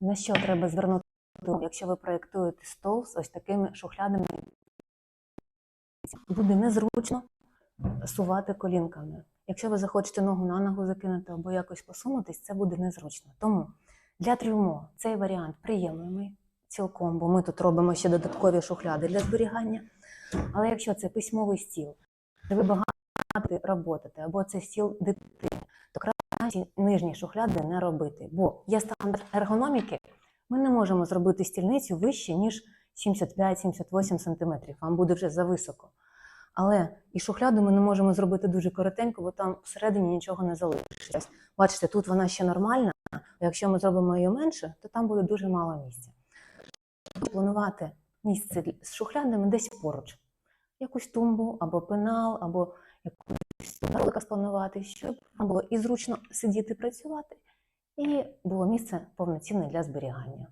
На що треба звернути увагу, якщо ви проєктуєте стол з ось такими шухлядами, буде незручно сувати колінками. Якщо ви захочете ногу на ногу закинути або якось посунутись, це буде незручно. Тому для трюмо цей варіант приємний цілком, бо ми тут робимо ще додаткові шухляди для зберігання. Але якщо це письмовий стіл, де ви багато роботите, або це стіл дитини, краще нижні шухляди не робити. Бо є стандарт ергономіки, ми не можемо зробити стільницю вище, ніж 75-78 см. Вам буде вже зависоко. Але і шухляду ми не можемо зробити дуже коротенько, бо там всередині нічого не залишиться. Бачите, тут вона ще нормальна, а якщо ми зробимо її менше, то там буде дуже мало місця. Планувати місце з шухлядами десь поруч. Якусь тумбу, або пенал, або якусь ролика спланувати, щоб було і зручно сидіти працювати, і було місце повноцінне для зберігання.